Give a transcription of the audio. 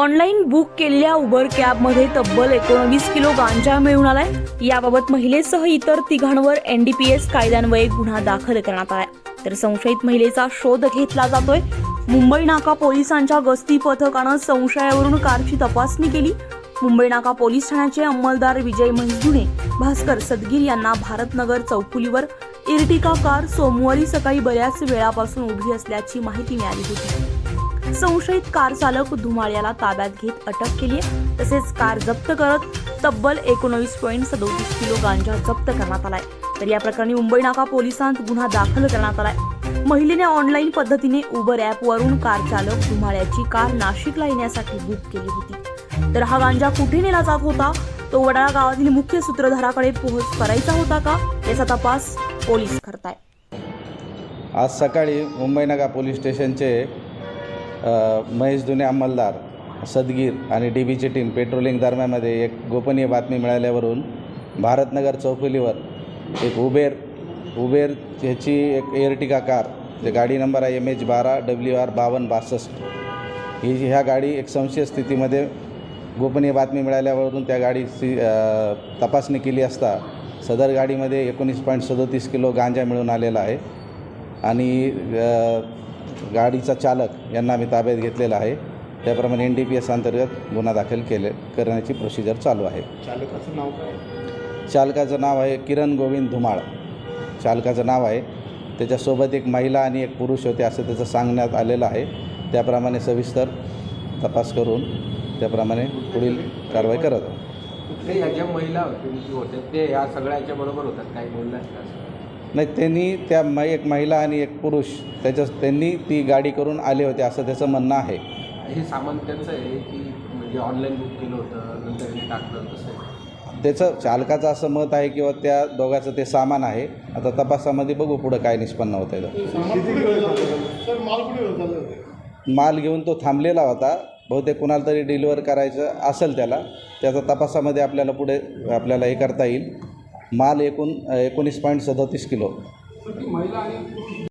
Online book केलेल्या Uber कॅबमध्ये तब्बल एकोणवीस किलो गांजा मिळून आलाय. याबाबत महिलेसह इतर तिघांवर एनडीपीएस कायद्यान्वये गुन्हा दाखल करण्यात आलाय. तर संशयित महिलेचा शोध घेतला जातोय. मुंबई नाका पोलिसांच्या गस्ती पथकानं संशयावरून कारची तपासणी केली. मुंबई नाका पोलीस ठाण्याचे अंमलदार विजय म्हैसुणे भास्कर सदगीर यांना भारतनगर चौफुलीवर इर्टिका कार सोमवारी सकाळी बऱ्याच वेळापासून उभी असल्याची माहिती मिळाली होती. संशयित कार चालक धुमाळ ताब्यात घेत अटक केली आहे. तसेच कार जप्त करत तब्बल एकोणवीस पॉईंट सदोतीस किलो गांजा जप्त करण्यात आलाय. तर या प्रकरणी मुंबई नाका पोलिसांत गुन्हा दाखल करण्यात आलाय. महिलेने ऑनलाईन पद्धतीने उबर ॲपवरून कार चालक धुमाळ्याची कार नाशिकला येण्यासाठी बुक केली होती. तर हा गांजा कुठे नेला जात होता? तो वडाळा गावातील मुख्य सूत्रधाराकडे पोहोच करायचा होता का? याचा तपास पोलीस करताय. आज सकाळी मुंबई नगर पोलीस स्टेशनचे महेश दुने अंमलदार सदगीर आणि डी बीची टीम पेट्रोलिंग दरम्यानमध्ये एक गोपनीय बातमी मिळाल्यावरून भारतनगर चौफुलीवर एक उबेर उबेर ह्याची एक एअरटिका कार जे गाडी नंबर आहे एम एच बारा डब्ल्यू आर बावन्न बासष्ट. ही ह्या गाडी एक संशय स्थितीमध्ये गोपनीय बातमी मिळाल्यावरून त्या गाडीची तपासणी केली असता सदर गाडीमध्ये एकोणीस पॉईंट सदोतीस किलो गांजा मिळून आलेला आहे. आणि गाडीचा चालक यांना आम्ही ताब्यात घेतलेला आहे. त्याप्रमाणे एन डी पी एस अंतर्गत गुन्हा दाखल केले करण्याची प्रोसिजर चालू आहे. चालकाचं नाव काय? चालकाचं नाव आहे किरण गोविंद धुमाळ. चालकाचं नाव आहे. त्याच्यासोबत एक महिला आणि एक पुरुष होते असं त्याचं सांगण्यात आलेलं आहे. त्याप्रमाणे सविस्तर तपास करून त्याप्रमाणे पुढील कारवाई करत आहोत. ह्या ज्या महिला होते होत्या ते या सगळ्याच्या बरोबर होतात काही असं? नाही त्यांनी त्या मै एक महिला आणि एक पुरुष त्याच्या त्यांनी ती गाडी करून आले होते असं त्याचं म्हणणं आहे. हे सामान त्यांचं आहे की म्हणजे ऑनलाईन बुक केलं होतं नंतर त्यांनी टाकलं तसं. त्याचं चालकाचं असं मत आहे किंवा त्या दोघाचं ते सामान आहे. आता तपासामध्ये बघू पुढं काय निष्पन्न होतं आहे माल घेऊन तो थांबलेला होता. बहुतेक कुणाला तरी डिलिव्हर करायचं असेल त्याला. त्याचा तपासामध्ये आपल्याला पुढे आपल्याला हे करता येईल. माल एकूण एकोणीस पॉईंट सदतीस किलो.